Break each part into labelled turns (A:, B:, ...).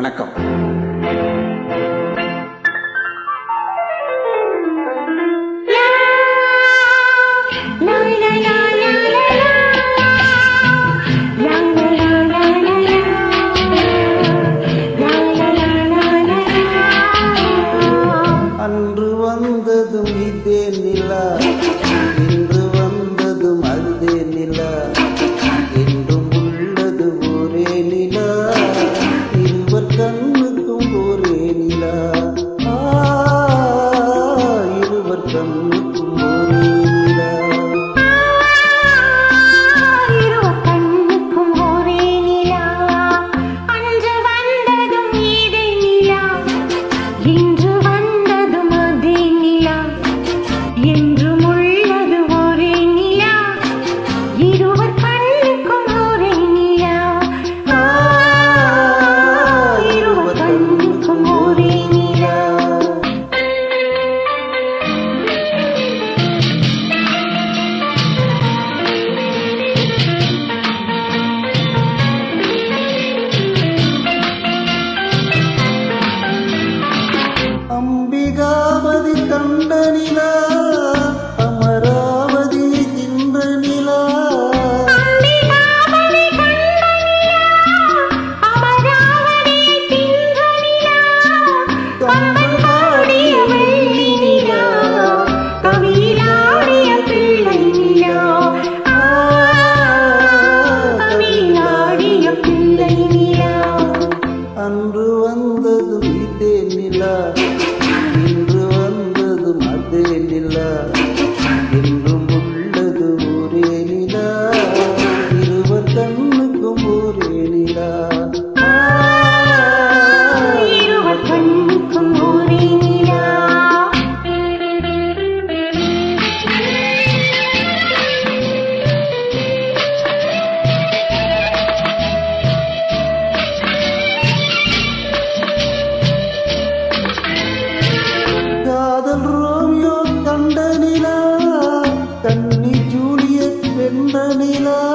A: வணக்கம்
B: la la la ಬಂದದು ಇದೇ ನಿಲ remember me love.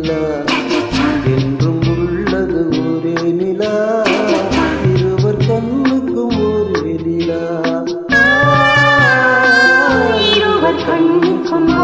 B: நிலா.
C: என்றும் உள்ளது ஒரே நிலா. இருவர் கண்ணுக்கும் ஒரே நிலா. இருவர் கண்ணுக்கும்